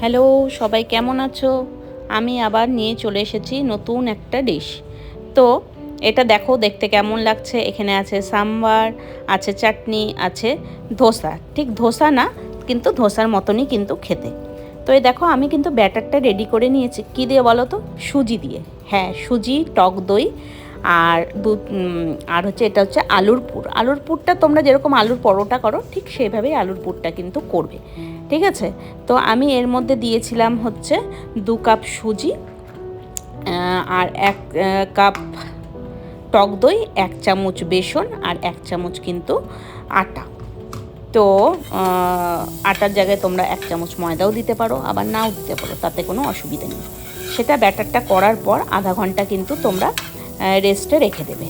Hello সবাই কেমন আছো? আমি আবার নিয়ে চলে এসেছি নতুন একটা ডিশ তো এটা দেখো দেখতে কেমন লাগছে? এখানে আছে সাম্বার আছে চাটনি আছে ধোসা। ঠিক ধোসা না কিন্তু ধোসার মতনই কিন্তু খেতে। তো এই দেখো আমি কিন্তু ব্যাটারটা রেডি করে নিয়েছি। কী দিয়ে বলো তো? সুজি দিয়ে। হ্যাঁ সুজি টক দই আর উম, আর হচ্ছে এটা হচ্ছে আলুর পুর। আলুর পুরটা তোমরা যেরকম আলুর পরোটা করো ঠিক সেভাবেই আলুর পুরটা কিন্তু করবে। ঠিক আছে? তো আমি এর মধ্যে দিয়েছিলাম হচ্ছে দু কাপ সুজি আর এক কাপ টক দই, এক চামচ বেসন আর এক চামচ কিন্তু আটা। তো আটার জায়গায় তোমরা এক চামচ ময়দাও দিতে পারো, আবার নাও দিতে পারো, তাতে কোনো অসুবিধা নেই। সেটা ব্যাটারটা করার পর আধা ঘণ্টা কিন্তু তোমরা রেস্টে রেখে দেবে।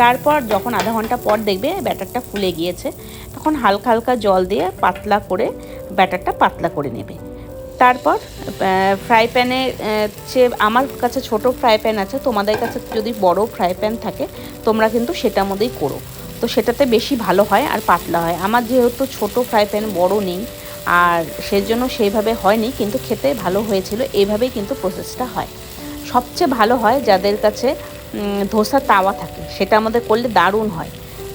তারপর যখন আধা ঘণ্টা পর দেখবে ব্যাটারটা ফুলে গিয়েছে, তখন হালকা হালকা জল দিয়ে পাতলা করে ব্যাটারটা পাতলা করে নেবে। তারপর ফ্রাই প্যানে যে আমার কাছে ছোট ফ্রাই প্যান আছে, তোমাদের কাছে যদি বড় ফ্রাই প্যান থাকে, তোমরা কিন্তু সেটার মধ্যেই করো। তো সেটাতে বেশি ভালো হয় আর পাতলা হয়। আমার যেহেতু ছোট ফ্রাই প্যান বড় নেই, আর সেজন্য সেইভাবে হয়নি, কিন্তু খেতে ভালো হয়েছিল। এইভাবেই কিন্তু প্রসেসটা হয়। সবচেয়ে ভালো হয় যাদের কাছে ধোসা তাওয়া থাকে। সেটা আমাদের করলে দারুণ হয়।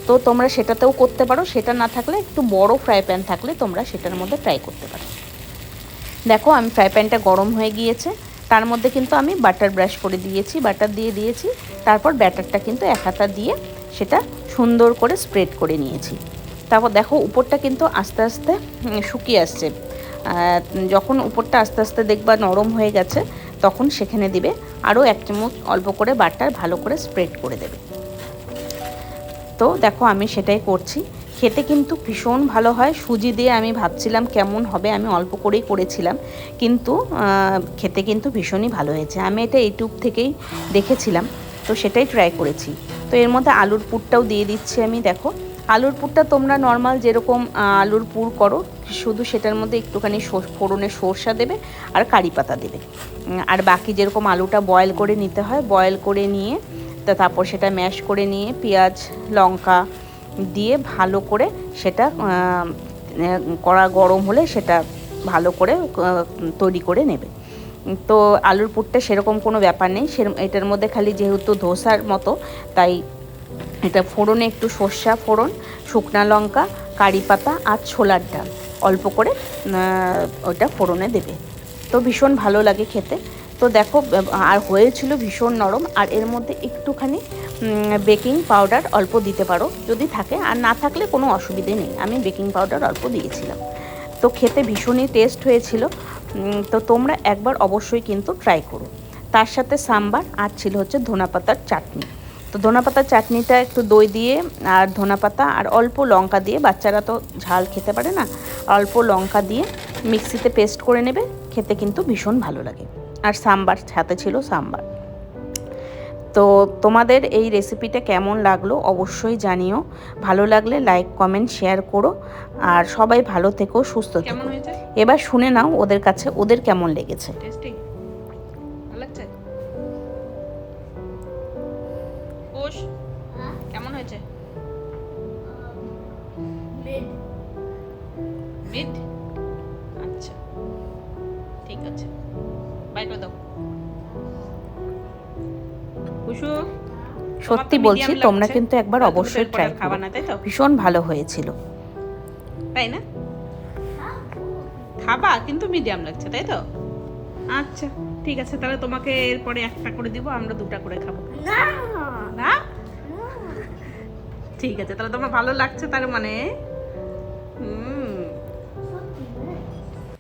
তো তোমরা সেটাতেও করতে পারো, সেটা না থাকলে একটু বড় ফ্রাই প্যান থাকলে তোমরা সেটার মধ্যে ট্রাই করতে পারো। দেখো, আমি ফ্রাই প্যানটা গরম হয়ে গিয়েছে। তার মধ্যে কিন্তু আমি বাটার ব্রাশ করে দিয়েছি বাটার দিয়ে দিয়েছি। তারপর ব্যাটারটা কিন্তু এক হাতা দিয়ে সেটা সুন্দর করে স্প্রেড করে নিয়েছি। তারপর দেখো, উপরটা কিন্তু আস্তে আস্তে শুকিয়ে আসছে। যখন উপরটা আস্তে আস্তে দেখবা নরম হয়ে গেছে, তখন সেখানে দিবে আরও এক চামচ অল্প করে বাটার ভালো করে স্প্রেড করে দেবে। তো দেখো আমি সেটাই করছি। খেতে কিন্তু ভীষণ ভালো হয়। সুজি দিয়ে আমি ভাবছিলাম কেমন হবে, আমি অল্প করেই করেছিলাম। কিন্তু খেতে কিন্তু ভীষণই ভালো হয়েছে। আমি এটা ইউটিউব থেকেই দেখেছিলাম, তো সেটাই ট্রাই করেছি। তো এর মধ্যে আলুর পুরটাও দিয়ে দিচ্ছি আমি, দেখো। আলুর পুরটা তোমরা নর্মাল যেরকম আলুর পুর করো শুধু সেটার মধ্যে একটুখানি ফোড়নে সরষা দেবে আর কারি পাতা দেবে। আর বাকি যেরকম আলুটা বয়েল করে নিতে হয় বয়েল করে নিয়ে তা তারপর সেটা ম্যাশ করে নিয়ে পেঁয়াজ, লঙ্কা দিয়ে ভালো করে সেটা কড়া গরম হলে সেটা ভালো করে তৈরি করে নেবে। তো আলুর পুরটা সেরকম কোনো ব্যাপার নেই। সেরম এটার মধ্যে খালি যেহেতু ধোসার মতো, তাই এটা ফোড়নে একটু সর্ষা ফোড়ন, শুকনা লঙ্কা, কারি পাতা আর ছোলার ডাল। অল্প করে ওটা ফোড়নে দেবে। তো ভীষণ ভালো লাগে খেতে। তো দেখো, আর হয়েছিল ভীষণ নরম, আর এর মধ্যে একটুখানি বেকিং পাউডার অল্প দিতে পারো, যদি থাকে। আর না থাকলে কোনো অসুবিধে নেই, আমি বেকিং পাউডার অল্প দিয়েছিলাম। তো খেতে ভীষণই টেস্ট হয়েছিল। তো তোমরা একবার অবশ্যই কিন্তু ট্রাই করো। তার সাথে সাম্বার, আর ছিল হচ্ছে ধনাপাতার চাটনি। তো ধনাপাতার চাটনিটা একটু দই দিয়ে আর ধনাপাতা আর অল্প লঙ্কা দিয়ে বাচ্চারা তো ঝাল খেতে পারে না অল্প লঙ্কা দিয়ে মিক্সিতে পেস্ট করে নেবে খেতে কিন্তু ভীষণ ভালো লাগে। আর সাম্বার সাথে ছিল সাম্বার। তো তোমাদের এই রেসিপিটা কেমন লাগল অবশ্যই জানিও। ভালো লাগলে লাইক কমেন্ট শেয়ার করো। আর সবাই ভালো থেকো সুস্থ থেকো। এবার শুনে নাও ওদের কাছে ওদের কেমন লেগেছে। কুশ কেমন হয়েছে? মিড। আচ্ছা। ঠিক আছে। বাই করে দাও। কুশু সত্যি বলছি তোমরা কিন্তু একবার অবশ্যই ট্রাই খাবা করো। না তাই তো? ভীষণ ভালো হয়েছিল। তাই না? খাবা কিন্তু মিডিয়াম লাগছে তাই তো? আচ্ছা ঠিক আছে তাহলে তোমাকে এরপরে একটা করে দিব আমরা দুটা করে খাব। না ঠিক আছে তাহলে তোমার ভালো লাগছে তার মানে। হুম।